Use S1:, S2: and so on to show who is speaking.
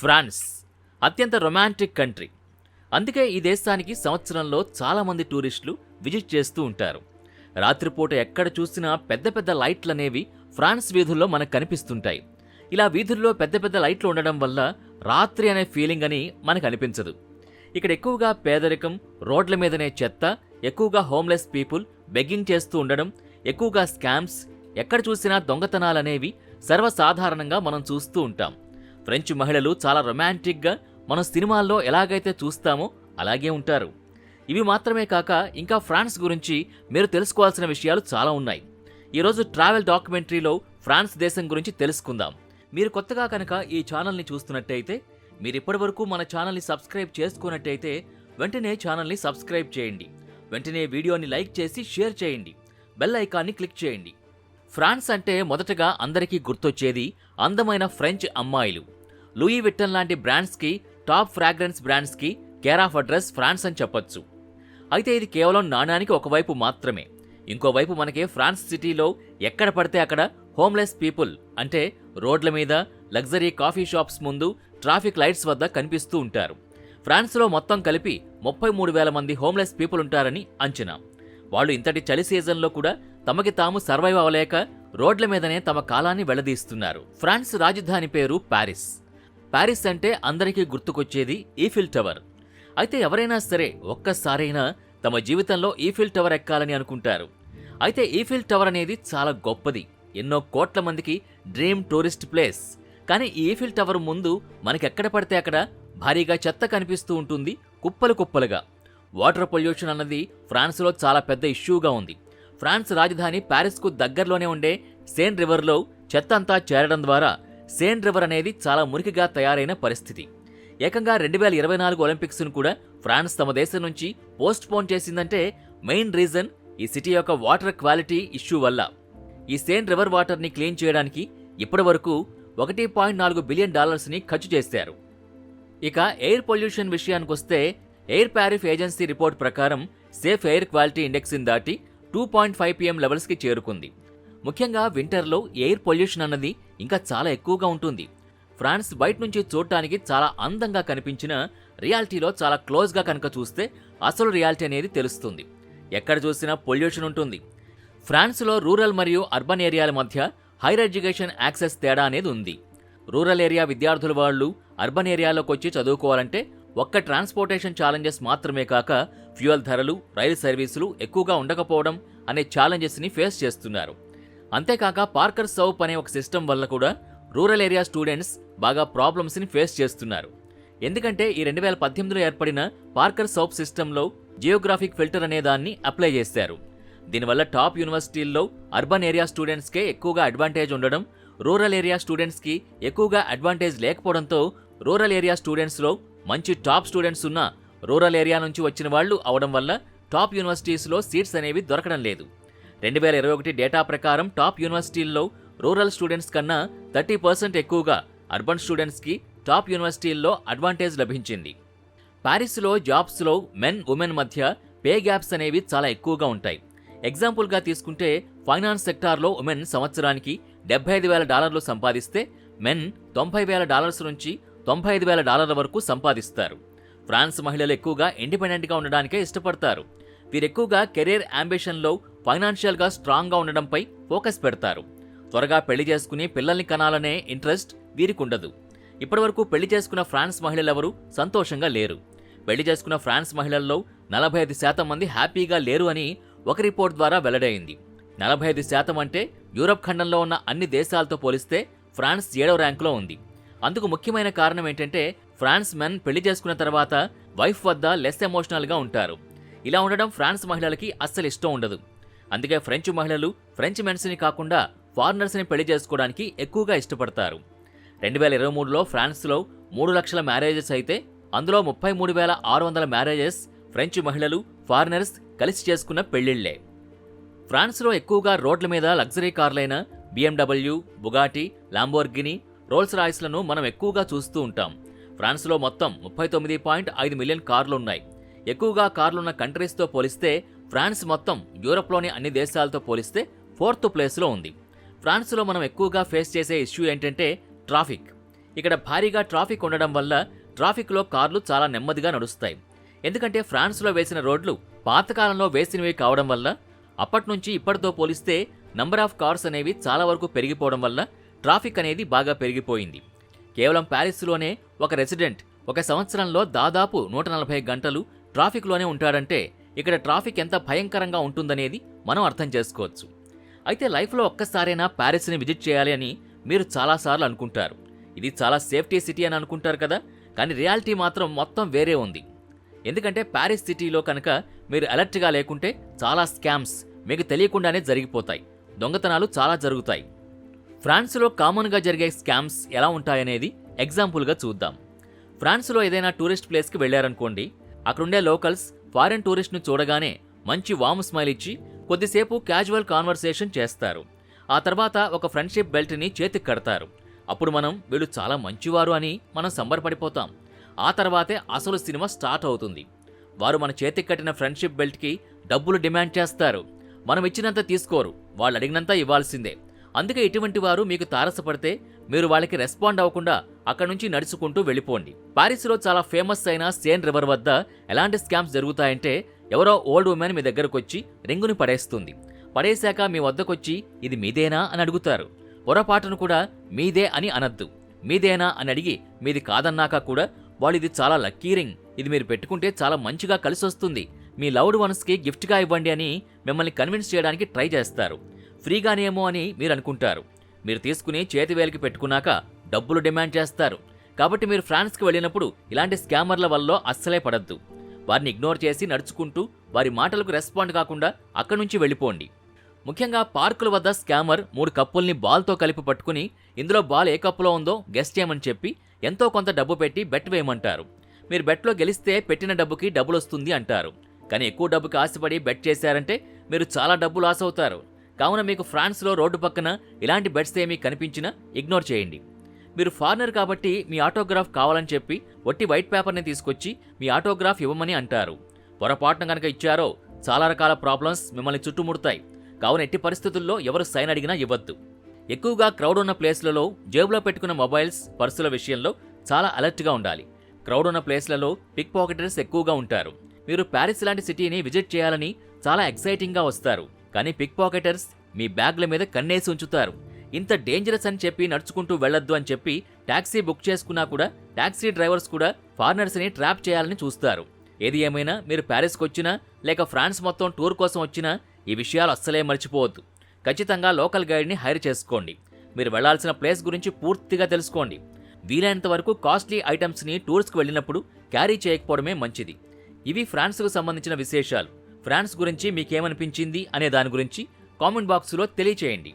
S1: France. అత్యంత romantic country. అందుకే ఈ దేశానికి సంవత్సరంలో చాలామంది టూరిస్టులు విజిట్ చేస్తూ ఉంటారు. రాత్రిపూట ఎక్కడ చూసినా పెద్ద పెద్ద లైట్లు అనేవి ఫ్రాన్స్ వీధుల్లో మనకు కనిపిస్తుంటాయి. ఇలా వీధుల్లో పెద్ద పెద్ద లైట్లు ఉండడం వల్ల రాత్రి అనే ఫీలింగ్ అని మనకు అనిపించదు. ఇక్కడ ఎక్కువగా పేదరికం రోడ్ల మీదనే చెత్త ఎక్కువగా హోమ్లెస్ పీపుల్ బెగ్గింగ్ చేస్తూ ఉండడం ఎక్కువగా స్కామ్స్ ఎక్కడ చూసినా దొంగతనాలనేవి సర్వసాధారణంగా మనం చూస్తూ ఉంటాం. ఫ్రెంచ్ మహిళలు చాలా రొమాంటిక్గా మనం సినిమాల్లో ఎలాగైతే చూస్తామో అలాగే ఉంటారు. ఇవి మాత్రమే కాక ఇంకా ఫ్రాన్స్ గురించి మీరు తెలుసుకోవాల్సిన విషయాలు చాలా ఉన్నాయి. ఈరోజు ట్రావెల్ డాక్యుమెంటరీలో ఫ్రాన్స్ దేశం గురించి తెలుసుకుందాం. మీరు కొత్తగా కనుక ఈ ఛానల్ని చూస్తున్నట్టయితే మీరు ఇప్పటివరకు మన ఛానల్ని సబ్స్క్రైబ్ చేసుకున్నట్టయితే వెంటనే ఛానల్ని సబ్స్క్రైబ్ చేయండి. వెంటనే వీడియోని లైక్ చేసి షేర్ చేయండి. బెల్ ఐకాన్ని క్లిక్ చేయండి. ఫ్రాన్స్ అంటే మొదటగా అందరికీ గుర్తొచ్చేది అందమైన ఫ్రెంచ్ అమ్మాయిలు. లూయి విట్టన్ లాంటి బ్రాండ్స్కి టాప్ ఫ్రాగ్రెన్స్ బ్రాండ్స్కి కేర్ ఆఫ్ అడ్రస్ ఫ్రాన్స్ అని చెప్పొచ్చు. అయితే ఇది కేవలం నాణానికి ఒకవైపు మాత్రమే. ఇంకోవైపు మనకి ఫ్రాన్స్ సిటీలో ఎక్కడ పడితే అక్కడ హోమ్లెస్ పీపుల్ అంటే రోడ్ల మీద లగ్జరీ కాఫీ షాప్స్ ముందు ట్రాఫిక్ లైట్స్ వద్ద కనిపిస్తూ ఉంటారు. ఫ్రాన్స్లో మొత్తం కలిపి ముప్పై మూడు వేల మంది హోమ్లెస్ పీపుల్ ఉంటారని అంచనా. వాళ్ళు ఇంతటి చలి సీజన్లో కూడా తమకి తాము సర్వైవ్ అవ్వలేక రోడ్ల మీదనే తమ కాలాన్ని వెళ్ళదీస్తున్నారు. ఫ్రాన్స్ రాజధాని పేరు ప్యారిస్. ప్యారిస్ అంటే అందరికీ గుర్తుకొచ్చేది ఈఫిల్ టవర్. అయితే ఎవరైనా సరే ఒక్కసారైనా తమ జీవితంలో ఈఫిల్ టవర్ ఎక్కాలని అనుకుంటారు. అయితే ఈఫిల్ టవర్ అనేది చాలా గొప్పది. ఎన్నో కోట్ల మందికి డ్రీమ్ టూరిస్ట్ ప్లేస్. కానీ ఈ ఈఫిల్ టవర్ ముందు మనకెక్కడ పడితే అక్కడ భారీగా చెత్త కనిపిస్తూ ఉంటుంది కుప్పలు కుప్పలుగా. వాటర్ పొల్యూషన్ అన్నది ఫ్రాన్స్లో చాలా పెద్ద ఇష్యూగా ఉంది. ఫ్రాన్స్ రాజధాని ప్యారిస్కు దగ్గరలోనే ఉండే సేన్ రివర్లో చెత్త అంతా చేరడం ద్వారా సేన్ రివర్ అనేది చాలా మురికిగా తయారైన పరిస్థితి. ఏకంగా రెండు వేల ఇరవై నాలుగు ఒలింపిక్స్ను కూడా ఫ్రాన్స్ తమ దేశం నుంచి పోస్ట్ పోన్ చేసిందంటే మెయిన్ రీజన్ ఈ సిటీ యొక్క వాటర్ క్వాలిటీ ఇష్యూ వల్ల. ఈ సేన్ రివర్ వాటర్ని క్లీన్ చేయడానికి ఇప్పటి వరకు ఒకటి పాయింట్ నాలుగు బిలియన్ డాలర్స్ని ఖర్చు చేశారు. ఇక ఎయిర్ పొల్యూషన్ విషయానికొస్తే ఎయిర్ ప్యారిఫ్ ఏజెన్సీ రిపోర్ట్ ప్రకారం సేఫ్ ఎయిర్ క్వాలిటీ ఇండెక్స్ని దాటి టూ పాయింట్ ఫైవ్ పిఎం లెవెల్స్కి చేరుకుంది. ముఖ్యంగా వింటర్లో ఎయిర్ పొల్యూషన్ అన్నది ఇంకా చాలా ఎక్కువగా ఉంటుంది. ఫ్రాన్స్ బయట నుంచి చూడటానికి చాలా అందంగా కనిపించిన రియాలిటీలో చాలా క్లోజ్గా కనుక చూస్తే అసలు రియాలిటీ అనేది తెలుస్తుంది. ఎక్కడ చూసినా పొల్యూషన్ ఉంటుంది. ఫ్రాన్స్లో రూరల్ మరియు అర్బన్ ఏరియాల మధ్య హైర్ ఎడ్యుకేషన్ యాక్సెస్ తేడా అనేది ఉంది. రూరల్ ఏరియా విద్యార్థుల వాళ్ళు అర్బన్ ఏరియాలోకి వచ్చి చదువుకోవాలంటే ఒక్క ట్రాన్స్పోర్టేషన్ ఛాలెంజెస్ మాత్రమే కాక ఫ్యూయల్ ధరలు రైలు సర్వీసులు ఎక్కువగా ఉండకపోవడం అనే ఛాలెంజెస్ని ఫేస్ చేస్తున్నారు. అంతేకాక పార్కర్ సౌప్ అనే ఒక సిస్టమ్ వల్ల కూడా రూరల్ ఏరియా స్టూడెంట్స్ బాగా ప్రాబ్లమ్స్ని ఫేస్ చేస్తున్నారు. ఎందుకంటే ఈ రెండు వేల పద్దెనిమిదిలో ఏర్పడిన పార్కర్ సౌప్ సిస్టంలో జియోగ్రాఫిక్ ఫిల్టర్ అనే దాన్ని అప్లై చేశారు. దీనివల్ల టాప్ యూనివర్సిటీల్లో అర్బన్ ఏరియా స్టూడెంట్స్కే ఎక్కువగా అడ్వాంటేజ్ ఉండడం రూరల్ ఏరియా స్టూడెంట్స్కి ఎక్కువగా అడ్వాంటేజ్ లేకపోవడంతో రూరల్ ఏరియా స్టూడెంట్స్లో మంచి టాప్ స్టూడెంట్స్ ఉన్న రూరల్ ఏరియా నుంచి వచ్చిన వాళ్ళు అవడం వల్ల టాప్ యూనివర్సిటీస్లో సీట్స్ అనేవి దొరకడం లేదు. రెండు వేల ఇరవై ఒకటి డేటా ప్రకారం టాప్ యూనివర్సిటీల్లో రూరల్ స్టూడెంట్స్ కన్నా థర్టీ పర్సెంట్ ఎక్కువగా అర్బన్ స్టూడెంట్స్కి టాప్ యూనివర్సిటీల్లో అడ్వాంటేజ్ లభించింది. ప్యారిస్లో జాబ్స్లో మెన్ ఉమెన్ మధ్య పే గ్యాప్స్ అనేవి చాలా ఎక్కువగా ఉంటాయి. ఎగ్జాంపుల్గా తీసుకుంటే ఫైనాన్స్ సెక్టార్లో ఉమెన్ సంవత్సరానికి డెబ్బై ఐదు వేల డాలర్లు సంపాదిస్తే మెన్ తొంభై వేల డాలర్స్ నుంచి తొంభై ఐదు వేల డాలర్ల వరకు సంపాదిస్తారు. ఫ్రాన్స్ మహిళలు ఎక్కువగా ఇండిపెండెంట్గా ఉండడానికే ఇష్టపడతారు. వీరెక్కువగా కెరీర్ అంబిషన్లో ఫైనాన్షియల్గా స్ట్రాంగ్గా ఉండడంపై ఫోకస్ పెడతారు. త్వరగా పెళ్ళి చేసుకుని పిల్లల్ని కనాలనే ఇంట్రెస్ట్ వీరికి ఉండదు ఇప్పటివరకు పెళ్ళి చేసుకున్న ఫ్రాన్స్ మహిళలెవరూ సంతోషంగా లేరు. పెళ్ళి చేసుకున్న ఫ్రాన్స్ మహిళల్లో నలభై ఐదు శాతం మంది హ్యాపీగా లేరు అని ఒక రిపోర్ట్ ద్వారా వెల్లడైంది. నలభై ఐదు శాతం అంటే యూరప్ ఖండంలో ఉన్న అన్ని దేశాలతో పోలిస్తే ఫ్రాన్స్ ఏడవ ర్యాంకులో ఉంది. అందుకు ముఖ్యమైన కారణం ఏంటంటే ఫ్రాన్స్ మెన్ పెళ్ళి చేసుకున్న తర్వాత వైఫ్ వద్ద లెస్ ఎమోషనల్గా ఉంటారు. ఇలా ఉండడం ఫ్రాన్స్ మహిళలకి అస్సలు ఇష్టం ఉండదు. అందుకే ఫ్రెంచ్ మహిళలు ఫ్రెంచ్ మెన్స్ని కాకుండా ఫారినర్స్ని పెళ్ళి చేసుకోవడానికి ఎక్కువగా ఇష్టపడతారు. రెండు వేల ఇరవై మూడులో ఫ్రాన్స్లో మూడు లక్షల మ్యారేజెస్ అయితే అందులో ముప్పై మూడు వేల ఆరు వందల మ్యారేజెస్ ఫ్రెంచ్ మహిళలు ఫారినర్స్ కలిసి చేసుకున్న పెళ్ళిళ్ళే. ఫ్రాన్స్లో ఎక్కువగా రోడ్ల మీద లగ్జరీ కార్లైన బీఎండబ్ల్యూ బుగాటి లాంబోర్గిని రోల్స్ రాయిస్లను మనం ఎక్కువగా చూస్తూ ఉంటాం. ఫ్రాన్స్లో మొత్తం ముప్పై తొమ్మిది పాయింట్ ఐదు మిలియన్ కార్లు ఉన్నాయి ఎక్కువగా కార్లున్న కంట్రీస్తో పోలిస్తే ఫ్రాన్స్ మొత్తం యూరప్లోని అన్ని దేశాలతో పోలిస్తే ఫోర్త్ ప్లేస్లో ఉంది. ఫ్రాన్స్లో మనం ఎక్కువగా ఫేస్ చేసే ఇష్యూ ఏంటంటే ట్రాఫిక్. ఇక్కడ భారీగా ట్రాఫిక్ ఉండడం వల్ల ట్రాఫిక్లో కార్లు చాలా నెమ్మదిగా నడుస్తాయి. ఎందుకంటే ఫ్రాన్స్లో వేసిన రోడ్లు పాతకాలంలో వేసినవి కావడం వల్ల అప్పట్నుంచి ఇప్పటితో పోలిస్తే నంబర్ ఆఫ్ కార్స్ అనేవి చాలా వరకు పెరిగిపోవడం వల్ల ట్రాఫిక్ అనేది బాగా పెరిగిపోయింది. కేవలం ప్యారిస్లోనే ఒక రెసిడెంట్ ఒక సంవత్సరంలో దాదాపు నూట నలభై గంటలు ట్రాఫిక్లోనే ఉంటాడంటే ఇక్కడ ట్రాఫిక్ ఎంత భయంకరంగా ఉంటుందనేది మనం అర్థం చేసుకోవచ్చు. అయితే లైఫ్లో ఒక్కసారైనా ప్యారిస్ని విజిట్ చేయాలి అని మీరు చాలాసార్లు అనుకుంటారు. ఇది చాలా సేఫ్టీ సిటీ అని అనుకుంటారు కదా కానీ రియాలిటీ మాత్రం మొత్తం వేరే ఉంది. ఎందుకంటే ప్యారిస్ సిటీలో కనుక మీరు అలర్ట్గా లేకుంటే చాలా స్కామ్స్ మీకు తెలియకుండానే జరిగిపోతాయి. దొంగతనాలు చాలా జరుగుతాయి. ఫ్రాన్స్లో కామన్గా జరిగే స్కామ్స్ ఎలా ఉంటాయనేది ఎగ్జాంపుల్గా చూద్దాం. ఫ్రాన్స్లో ఏదైనా టూరిస్ట్ ప్లేస్కి వెళ్ళారనుకోండి అక్కడుండే లోకల్స్ ఫారెన్ టూరిస్ట్ను చూడగానే మంచి వామ్ స్మైల్ ఇచ్చి కొద్దిసేపు క్యాజువల్ కాన్వర్సేషన్ చేస్తారు. ఆ తర్వాత ఒక ఫ్రెండ్షిప్ బెల్ట్ని చేతికి కడతారు. అప్పుడు మనం వీళ్ళు చాలా మంచివారు అని మనం సంబరపడిపోతాం. ఆ తర్వాతే అసలు సినిమా స్టార్ట్ అవుతుంది. వారు మన చేతికి కట్టిన ఫ్రెండ్షిప్ బెల్ట్కి డబ్బులు డిమాండ్ చేస్తారు. మనం ఇచ్చినంత తీసుకోరు. వాళ్ళు అడిగినంత ఇవ్వాల్సిందే. అందుకే ఇటువంటి వారు మీకు తారసపడితే మీరు వాళ్ళకి రెస్పాండ్ అవ్వకుండా అక్కడి నుంచి నడుచుకుంటూ వెళ్ళిపోండి. పారిస్లో చాలా ఫేమస్ అయిన సేన్ రివర్ వద్ద ఎలాంటి స్కామ్స్ జరుగుతాయంటే ఎవరో ఓల్డ్ ఉమెన్ మీ దగ్గరకు వచ్చి రింగుని పడేస్తుంది. పడేశాక మీ వద్దకొచ్చి ఇది మీదేనా అని అడుగుతారు. పొరపాటును కూడా మీదే అని అనద్దు. మీదేనా అని అడిగి మీది కాదన్నాక కూడా వాళ్ళు ఇది చాలా లక్కీ రింగ్. ఇది మీరు పెట్టుకుంటే చాలా మంచిగా కలిసొస్తుంది. మీ లవ్డ్ వన్స్కి గిఫ్ట్గా ఇవ్వండి అని మిమ్మల్ని కన్విన్స్ చేయడానికి ట్రై చేస్తారు. ఫ్రీగానేమో అని మీరు అనుకుంటారు మీరు తీసుకుని చేతివేలికి పెట్టుకున్నాక డబ్బులు డిమాండ్ చేస్తారు. కాబట్టి మీరు ఫ్రాన్స్కి వెళ్ళినప్పుడు ఇలాంటి స్కామర్ల వల్ల అస్సలే పడద్దు. వారిని ఇగ్నోర్ చేసి నడుచుకుంటూ వారి మాటలకు రెస్పాండ్ కాకుండా అక్కడి నుంచి వెళ్ళిపోండి. ముఖ్యంగా పార్కుల వద్ద స్కామర్ మూడు కప్పుల్ని బాల్తో కలిపి పట్టుకుని ఇందులో బాల్ ఏ కప్పులో ఉందో గెస్ట్ చేయమని చెప్పి ఎంతో కొంత డబ్బు పెట్టి బెట్ వేయమంటారు. మీరు బెట్లో గెలిస్తే పెట్టిన డబ్బుకి డబ్బులు వస్తుంది అంటారు. కానీ ఎక్కువ డబ్బుకి ఆశపడి బెట్ చేశారంటే మీరు చాలా డబ్బు లాస్ అవుతారు. కావున మీకు ఫ్రాన్స్లో రోడ్డు పక్కన ఇలాంటి బెడ్స్ ఏమీ కనిపించినా ఇగ్నోర్ చేయండి. మీరు ఫారినర్ కాబట్టి మీ ఆటోగ్రాఫ్ కావాలని చెప్పి ఒట్టి వైట్ పేపర్ని తీసుకొచ్చి మీ ఆటోగ్రాఫ్ ఇవ్వమని అంటారు. పొరపాటున కనుక ఇచ్చారో చాలా రకాల ప్రాబ్లమ్స్ మిమ్మల్ని చుట్టుముడతాయి. కావున ఎట్టి పరిస్థితుల్లో ఎవరు సైన్ అడిగినా ఇవ్వద్దు. ఎక్కువగా క్రౌడ్ ఉన్న ప్లేస్లలో జేబులో పెట్టుకున్న మొబైల్స్ పర్సుల విషయంలో చాలా అలర్ట్గా ఉండాలి. క్రౌడ్ ఉన్న ప్లేస్లలో పిక్ పాకెటర్స్ ఎక్కువగా ఉంటారు. మీరు ప్యారిస్ లాంటి సిటీని విజిట్ చేయాలని చాలా ఎక్సైటింగ్గా వస్తారు. కానీ పిక్ పాకెటర్స్ మీ బ్యాగ్ల మీద కన్నేసి ఉంచుతారు. ఇంత డేంజరస్ అని చెప్పి నడుచుకుంటూ వెళ్ళొద్దు అని చెప్పి ట్యాక్సీ బుక్ చేసుకున్నా కూడా టాక్సీ డ్రైవర్స్ కూడా ఫారినర్స్ని ట్రాప్ చేయాలని చూస్తారు. ఏది ఏమైనా మీరు ప్యారిస్కి వచ్చినా లేక ఫ్రాన్స్ మొత్తం టూర్ కోసం వచ్చినా ఈ విషయాలు అస్సలే మర్చిపోవద్దు. ఖచ్చితంగా లోకల్ గైడ్ని హైర్ చేసుకోండి. మీరు వెళ్ళాల్సిన ప్లేస్ గురించి పూర్తిగా తెలుసుకోండి. వీలైనంత వరకు కాస్ట్లీ ఐటమ్స్ని టూర్స్కి వెళ్ళినప్పుడు క్యారీ చేయకపోవడమే మంచిది. ఇవి ఫ్రాన్స్కు సంబంధించిన విశేషాలు. ఫ్రాన్స్ గురించి మీకేమనిపించింది అనే దాని గురించి కామెంట్ బాక్సులో తెలియచేయండి.